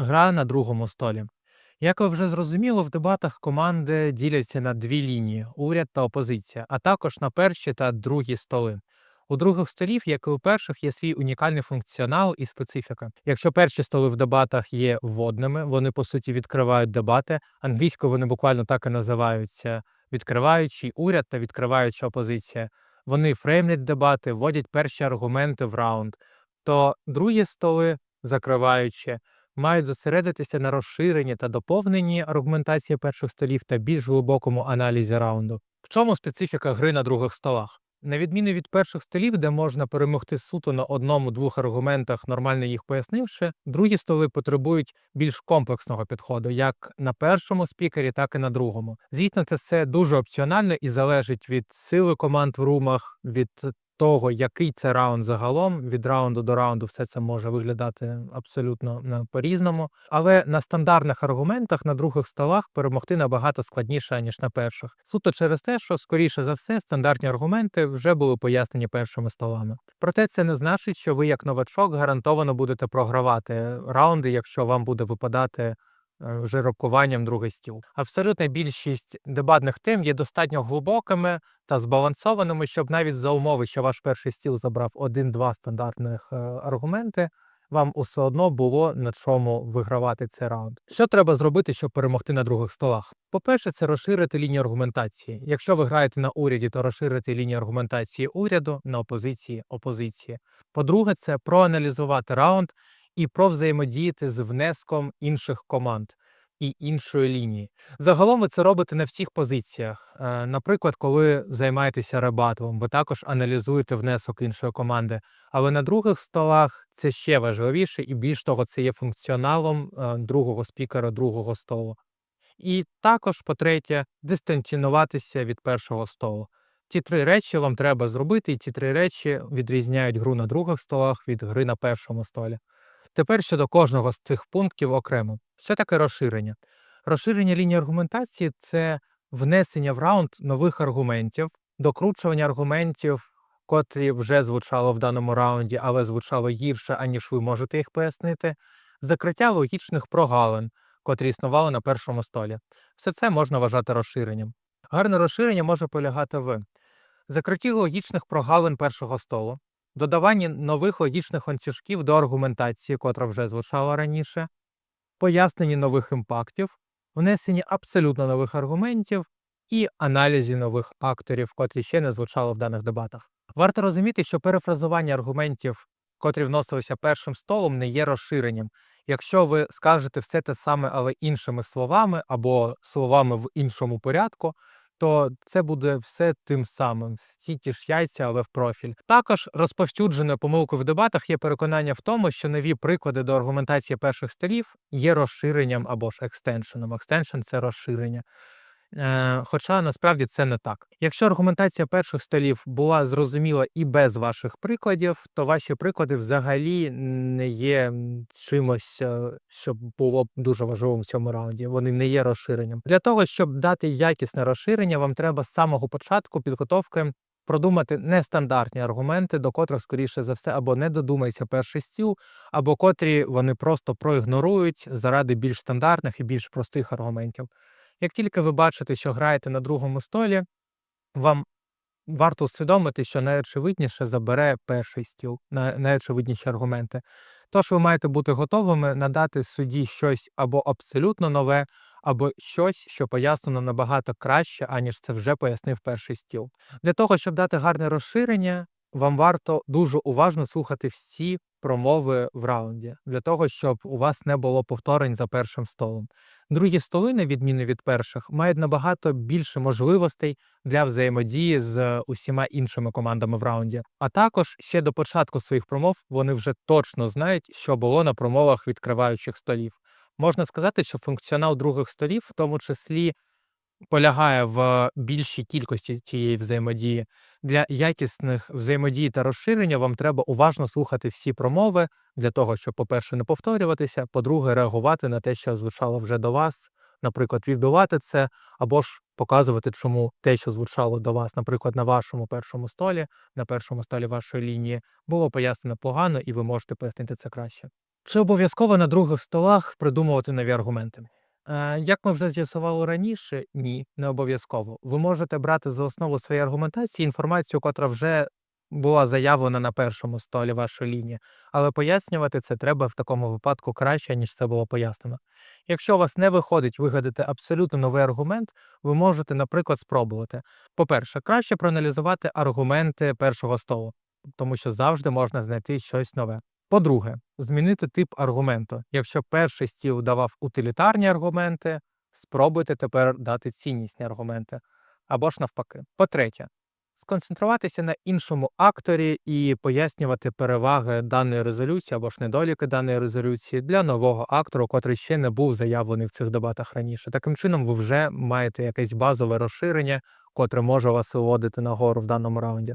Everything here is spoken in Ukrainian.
Гра на другому столі. Як ви вже зрозуміло, в дебатах команди діляться на дві лінії уряд та опозиція, а також на перші та другі столи. У других столів, як і у перших, є свій унікальний функціонал і специфіка. Якщо перші столи в дебатах є вводними, вони по суті відкривають дебати. Англійською вони буквально так і називаються: відкриваючий уряд та відкриваюча опозиція. Вони фреймлять дебати, вводять перші аргументи в раунд. То другі столи, закриваючи, мають зосередитися на розширенні та доповненні аргументації перших столів та більш глибокому аналізі раунду. В чому специфіка гри на других столах? На відміну від перших столів, де можна перемогти суто на одному-двох аргументах, нормально їх пояснивши, другі столи потребують більш комплексного підходу, як на першому спікері, так і на другому. Звісно, це все дуже опціонально і залежить від сили команд в румах, від того, який це раунд загалом, від раунду до раунду все це може виглядати абсолютно по-різному. Але на стандартних аргументах на других столах перемогти набагато складніше, ніж на перших. Суто через те, що, скоріше за все, стандартні аргументи вже були пояснені першими столами. Проте це не значить, що ви, як новачок, гарантовано будете програвати раунди, якщо вам буде випадати е, вже рокуванням другий стіл. Абсолютна більшість дебатних тем є достатньо глибокими та збалансованими, щоб навіть за умови, що ваш перший стіл забрав один-два стандартних е, аргументи, вам усе одно було на чому вигравати цей раунд. Що треба зробити, щоб перемогти на других столах? По-перше, це розширити лінію аргументації. Якщо ви граєте на уряді, то розширити лінію аргументації уряду, на опозиції опозиції. По-друге, це проаналізувати раунд і провзаємодіяти з внеском інших команд і іншої лінії. Загалом ви це робите на всіх позиціях. Е, Наприклад, коли займаєтеся ребатлом, ви також аналізуєте внесок іншої команди. Але на других столах це ще важливіше, і більш того, це є функціоналом е, другого спікера, другого столу. І також, по-третє, дистанціонуватися від першого столу. Ті три речі вам треба зробити, і ті три речі відрізняють гру на других столах від гри на першому столі. Тепер щодо кожного з цих пунктів окремо. Що таке розширення? Розширення лінії аргументації це внесення в раунд нових аргументів, докручування аргументів, котрі вже звучало в даному раунді, але звучало гірше, аніж ви можете їх пояснити, закриття логічних прогалин, котрі існували на першому столі. Все це можна вважати розширенням. Гарне розширення може полягати в закритті логічних прогалин першого столу, додаванні нових логічних ланцюжків до аргументації, котра вже звучала раніше, поясненні нових імпактів, внесенні абсолютно нових аргументів і аналізі нових акторів, котрі ще не звучали в даних дебатах. Варто розуміти, що перефразування аргументів, котрі вносилися першим столом, не є розширенням. Якщо ви скажете все те саме, але іншими словами або словами в іншому порядку, то це буде все тим самим, всі ті ж яйця, але в профіль. Також розповсюдженою помилкою в дебатах є переконання в тому, що нові приклади до аргументації перших столів є розширенням або ж екстеншеном. Екстеншн це розширення. Е, Хоча насправді це не так. Якщо аргументація перших столів була зрозуміла і без ваших прикладів, то ваші приклади взагалі не є чимось, е, що було б дуже важливим в цьому раунді. Вони не є розширенням. Для того, щоб дати якісне розширення, вам треба з самого початку підготовки продумати нестандартні аргументи, до котрих, скоріше за все, або не додумається перший стіл, або котрі вони просто проігнорують заради більш стандартних і більш простих аргументів. Як тільки ви бачите, що граєте на другому столі, вам варто усвідомити, що найочевидніше забере перший стіл, найочевидніші аргументи. Тож ви маєте бути готовими надати судді щось або абсолютно нове, або щось, що пояснено набагато краще, аніж це вже пояснив перший стіл. Для того, щоб дати гарне розширення, вам варто дуже уважно слухати всі промови в раунді, для того, щоб у вас не було повторень за першим столом. Другі столи, на відміну від перших, мають набагато більше можливостей для взаємодії з усіма іншими командами в раунді. А також ще до початку своїх промов вони вже точно знають, що було на промовах відкриваючих столів. Можна сказати, що функціонал других столів, в тому числі, полягає в більшій кількості цієї взаємодії. Для якісних взаємодій та розширення вам треба уважно слухати всі промови для того, щоб, по-перше, не повторюватися, по-друге, реагувати на те, що звучало вже до вас, наприклад, відбивати це, або ж показувати, чому те, що звучало до вас, наприклад, на вашому першому столі, на першому столі вашої лінії, було пояснено погано, і ви можете пояснити це краще. Чи обов'язково на других столах придумувати нові аргументи? Е, Як ми вже з'ясували раніше, ні, не обов'язково. Ви можете брати за основу своєї аргументації інформацію, котра вже була заявлена на першому столі вашої лінії, але пояснювати це треба в такому випадку краще, ніж це було пояснено. Якщо у вас не виходить вигадати абсолютно новий аргумент, ви можете, наприклад, спробувати. По-перше, краще проаналізувати аргументи першого столу, тому що завжди можна знайти щось нове. По-друге, змінити тип аргументу. Якщо перший стіл давав утилітарні аргументи, спробуйте тепер дати ціннісні аргументи. Або ж навпаки. По-третє, сконцентруватися на іншому акторі і пояснювати переваги даної резолюції або ж недоліки даної резолюції для нового актору, котрий ще не був заявлений в цих дебатах раніше. Таким чином, ви вже маєте якесь базове розширення, котре може вас виводити нагору в даному раунді.